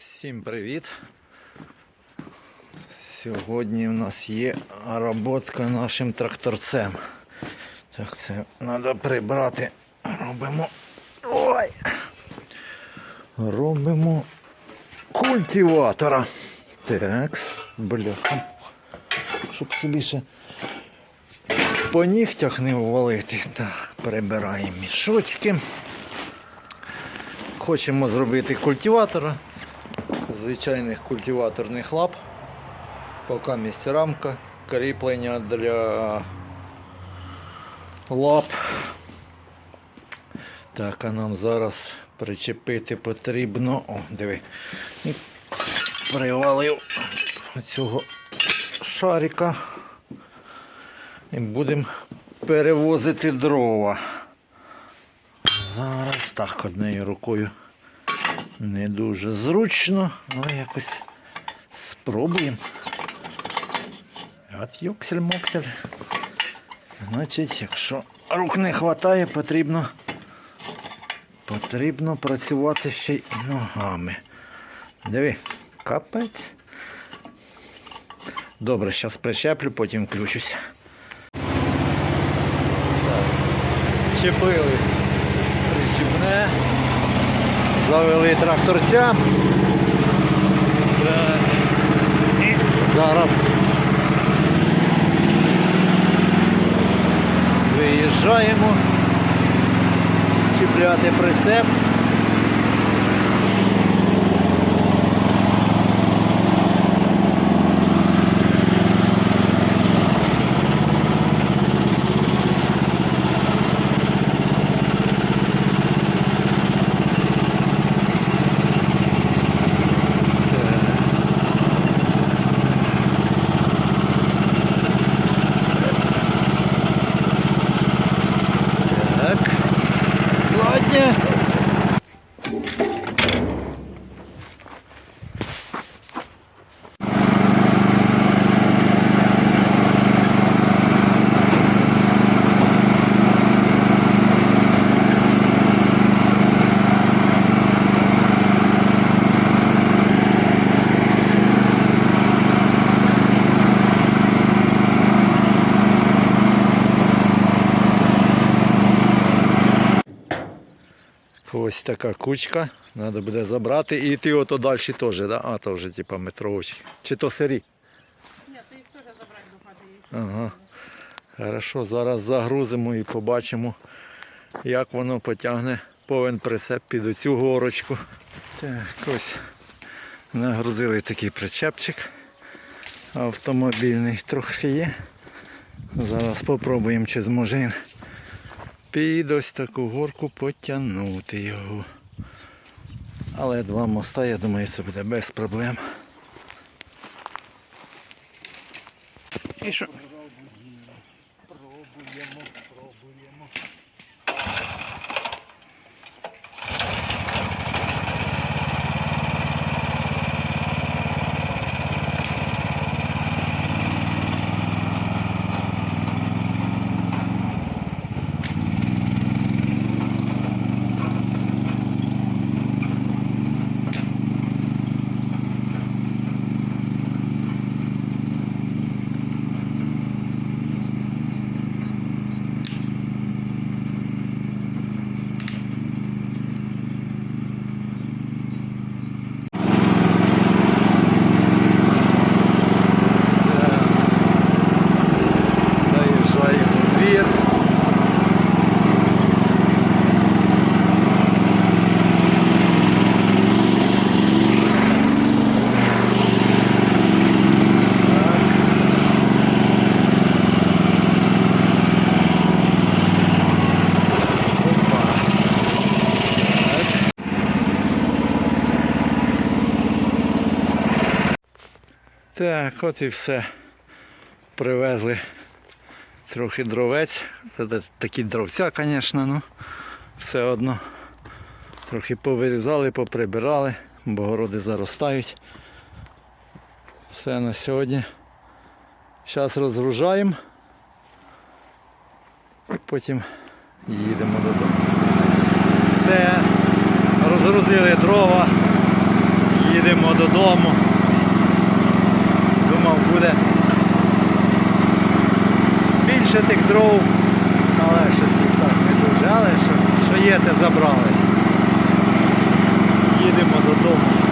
Всім привіт! Сьогодні в нас є роботка нашим тракторцем. Так, це треба прибрати. Робимо. Ой! Робимо культиватора. Такс, бляха. Щоб собі ще по нігтях не ввалити. Так, прибираємо мішочки. Хочемо зробити культиватора. Звичайних культиваторних лап. Поки місць рамка, кріплення для лап. Так, а нам зараз причепити потрібно. О, диви. Привалив цього шарика. І будемо перевозити дрова. Зараз так однією рукою не дуже зручно, але якось спробуємо. От йоксель-моксель. Значить, якщо рук не вистачає, потрібно, потрібно працювати ще й ногами. Диви, капець. Добре, зараз причеплю, потім включуся. Чепили. Завели тракторця. Зараз виїжджаємо. Чіпляти прицеп. như Ось така кучка. Треба буде забрати. І йти ото далі теж, да? а то вже типа метровочки. Чи то сирі? Ні, то їх теж забрати до хати. Ага. Хорошо, зараз загрузимо і побачимо, як воно потягне повен прицеп під оцю горочку. Так, ось нагрузили такий причепчик. Автомобільний трохи є. Зараз спробуємо, чи зможе під ось таку горку потягнути його. Але два моста, я думаю, це буде без проблем. І що? Так, от і все. Привезли трохи дровець. Це такі дровця, звісно, ну все одно. Трохи повирізали, поприбирали, бо городи заростають. Все на сьогодні. Зараз розгружаємо. Потім їдемо додому. Все, розгрузили дрова, їдемо. Додому. Думав, буде більше тих дров, але щось так не дуже. Але що, що є, те забрали. Їдемо додому.